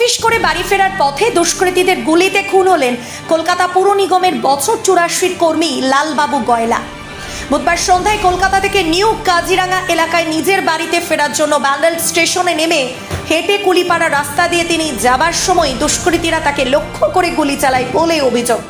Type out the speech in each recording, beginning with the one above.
Office করে বাড়ি ফেরার পথে দুষ্কৃতীদের গুলিতে খুন হলেন কলকাতা পুর নিগমের বছর চুরাশির কর্মী লালবাবু গয়লা। বুধবার সন্ধ্যায় কলকাতা থেকে নিউ কাজিরাঙ্গা এলাকায় নিজের বাড়িতে ফেরার জন্য ব্যান্ডেল স্টেশনে নেমে হেঁটে কুলিপাড়া রাস্তা দিয়ে তিনি যাবার সময় দুষ্কৃতীরা তাকে লক্ষ্য করে গুলি চালায় বলে অভিযোগ।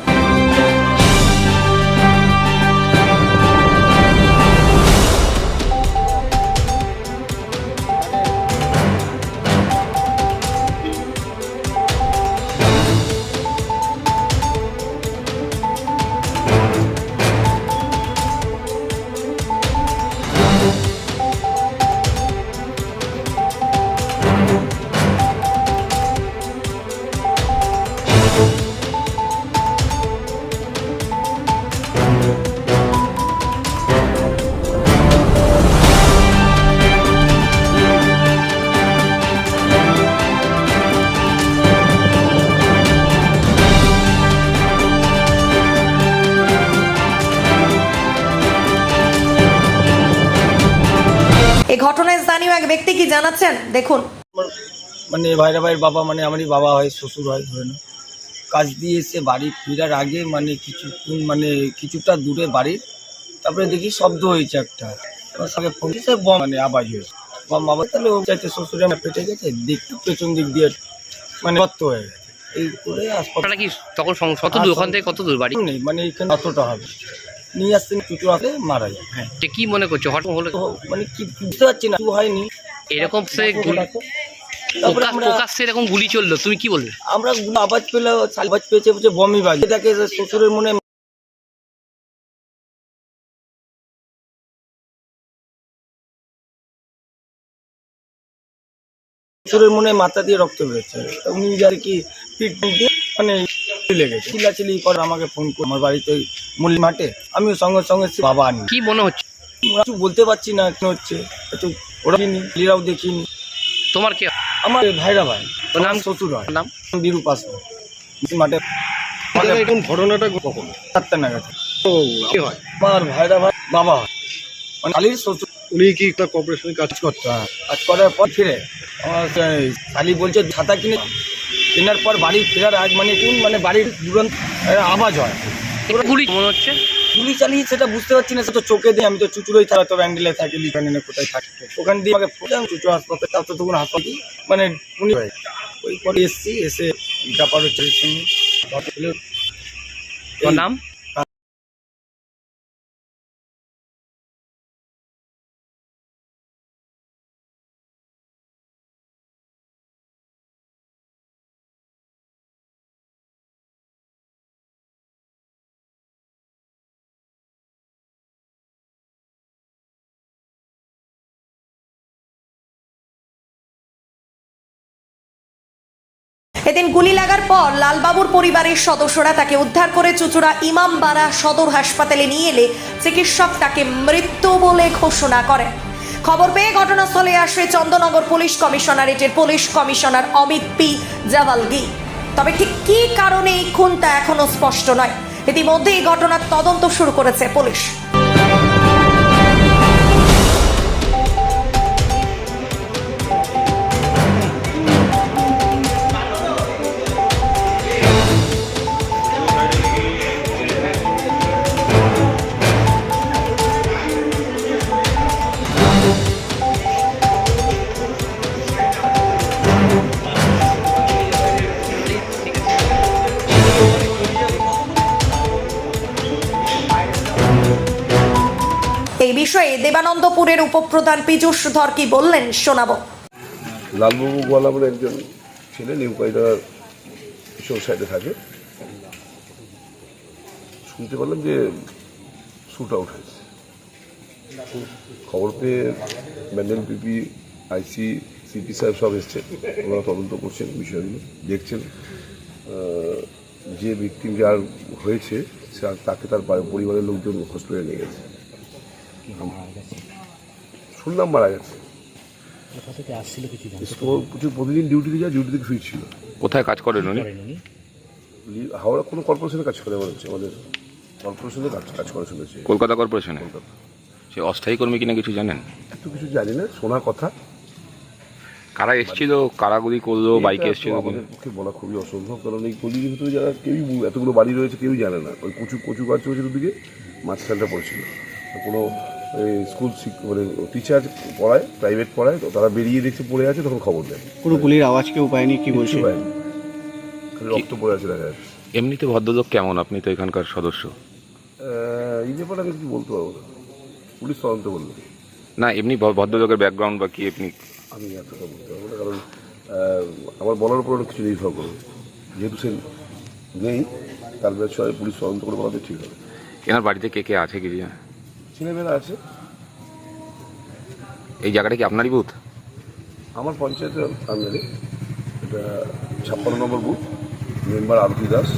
ঘটনায় স্থানীয় এক ব্যক্তি কি জানাচ্ছেন? দেখুন। মানে ভাইরা ভাইয়ের বাবা মানে আমারই বাবা হয় শ্বশুর হয় ধরে না কাজ দিয়ে এসে বাড়ি ফেরার আগে মানে কিছু মানে কিছুটা দূরে বাড়ির তারপরে দেখি শব্দ হয়েছে একটা। আমার সঙ্গে ফোন বম মানে আওয়াজ হয়েছে। বম আবার তাহলে ও চাইতে শ্বশুরে আমার পেটে গেছে দেখতে পেছন দিক দিয়ে মানে রক্ত হয়ে গেছে। এই করে হাসপাতাল কি তখন কত দূর? ওখান থেকে কত দূর বাড়ি? নেই মানে এখানে অতটা হবে। নিয়ে আসতে মারা যায়। হ্যাঁ। কি মনে করছ? হঠাৎ হলো মানে কি বুঝতে পারছি না কিছু হয়নি। এরকম সে প্রকাশ্যে এরকম গুলি চলল তুমি কি বলবে? আমরা আওয়াজ পেলে আওয়াজ পেয়েছে বলছে বমি বাজে। শ্বশুরের মনে শ্বশুরের মনে মাথা দিয়ে রক্ত বেরোচ্ছে। উনি আর কি পিট দিয়ে মানে লেগেছে চিল্লাচিল্লি করে আমাকে ফোন করে আমার বাড়িতে ওই মাঠে আমিও সঙ্গে সঙ্গে সে বাবা আনি। কি মনে হচ্ছে? কিছু বলতে পারছি না কি হচ্ছে? একটু ওরা দেখিনি লিরাও দেখিনি। তোমার কি? আমার ভাইরা ভাই ওর নাম? শ্বশুর হয়। নাম? বিরু পাস মাঠে এরকম ঘটনাটা কখন? সাতটা নাগাদ। তো কি হয়? আমার ভাইরা ভাই বাবা হয়। মানে শালির শ্বশুর। উনি কি একটা কর্পোরেশনে কাজ করতো হ্যাঁ, কাজ করার পর ফিরে। আমার শালি বলছে ছাতা কিনে কেনার পর বাড়ি ফেরার আগ মানে কোন মানে বাড়ির দুরন্ত আওয়াজ হয়। গুলি মনে হচ্ছে? গুলি চালিয়ে সেটা বুঝতে পারছি না সেটা চোখে দিয়ে আমি তো চুচুরোই থাকা তো ব্যান্ডেলে থাকি লিখানে না কোথায় থাকি। ওখান দিয়ে আমাকে চুচু হাসপাতাল তার তো তখন হাসপাতাল মানে উনি ওই পরে এসছি এসে ব্যাপার হচ্ছে নাম? এদিন গুলি লাগার পর লালবাবুর পরিবারের সদস্যরা তাকে উদ্ধার করে চুচুড়া ইমামবাড়া সদর হাসপাতালে নিয়ে এলে চিকিৎসক তাকে মৃত্যু বলে ঘোষণা করেন। খবর পেয়ে ঘটনাস্থলে আসে Chandannagar police কমিশনারেটের police commissioner Amit P Javalgi তবে ঠিক কী কারণে এই খুনটা এখনও স্পষ্ট নয়? ইতিমধ্যে এই ঘটনার তদন্ত শুরু করেছে পুলিশ। বিষয়ে দেবানন্দপুরের উপপ্রধান পীযূষ ধর কি বললেন, শোনাবো। লালবাবু গোয়ালা বলে একজন ছিলেন, নিউ কাইদার সাইডে থাকে। শুনতে পারলাম যে শ্যুট আউট হয়েছে। খবর পেয়ে ব্যান্ডেল পিপি আইসি সিপি সাহেব সব এসছেন। ওনারা তদন্ত করছেন বিষয়গুলো, দেখছেন। যে ভিকটিম যার হয়েছে তাকে তার পরিবারের লোকজন হসপিটালে নিয়ে গেছে। শুনলাম মারা গেছে? ও প্রচুর প্রতিদিন ডিউটিতে যায় ডিউটি থেকে ফিরছিল। কোথায় কাজ করেন উনি? হাওড়া কোনো কর্পোরেশনে কাজ করে হচ্ছে আমাদের কর্পোরেশনে কাজ কাজ করে শুনেছি কলকাতা কর্পোরেশনে সে অস্থায়ী কর্মী কিনা কিছু জানেন? এত কিছু জানি না শোনা কথা। কারা এসেছিল কারা গুলি করল বাইকে এসেছিল আমাদের পক্ষে বলা খুবই অসম্ভব কারণ এই গলির ভিতরে যারা কেউই এতগুলো বাড়ি রয়েছে কেউই জানে না। ওই কচু কচু গাছ রয়েছে দুদিকে মাঝখানটা পড়েছিল। কোনো স্কুল মানে টিচার পড়ায় প্রাইভেট পড়ায় তো তারা বেরিয়ে দেখছে পড়ে আছে তখন খবর দেয়। কোনো গুলির আওয়াজ কেউ পায়নি কি বলছে? পায়নি। খালি রক্ত পড়ে আছে দেখা যাচ্ছে। এমনিতে ভদ্রলোক কেমন? আপনি তো এখানকার সদস্য। আহ, এই ব্যাপারে আমি কিছু বলতে পারব না। পুলিশ তদন্ত বলবে না এমনি ভ- ভদ্রলোকের ব্যাকগ্রাউন্ড বা কি আপনি আমি এতটা বলতে পারব না কারণ আহ, আমার বলার উপর অনেক কিছু নির্ভর করবে যেহেতু সে নেই তার বিষয়ে পুলিশ তদন্ত করে বলাতে ঠিক হবে। এনার বাড়িতে কে কে আছে কিছু জানেন? ছেলেমেয়েরা আছে। এই জায়গাটা কি আপনারই বুথ আমার পঞ্চায়েতের আন্ডারে এটা ছাপ্পান্ন number booth member Arati Das.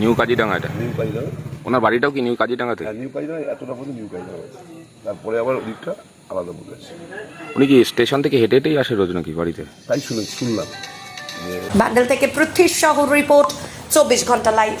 New Kaziranga এটা? নিউ কাজিরাঙা ওনার বাড়িটাও কি নিউ কাজিডাঙ্গাতে? হ্যাঁ নিউ কাজিরাঙা এতটা পর্যন্ত নিউ কাজিরাঙা আছে তারপরে আবার ওদিকটা আলাদা বুথ আছে। উনি কি স্টেশন থেকে হেঁটে হেঁটেই আসে রোজ নাকি বাড়িতে? তাই শুনে শুনলাম। যে ব্যান্ডেল থেকে পৃথ্বীর শহর রিপোর্ট চব্বিশ ঘণ্টা লাইভ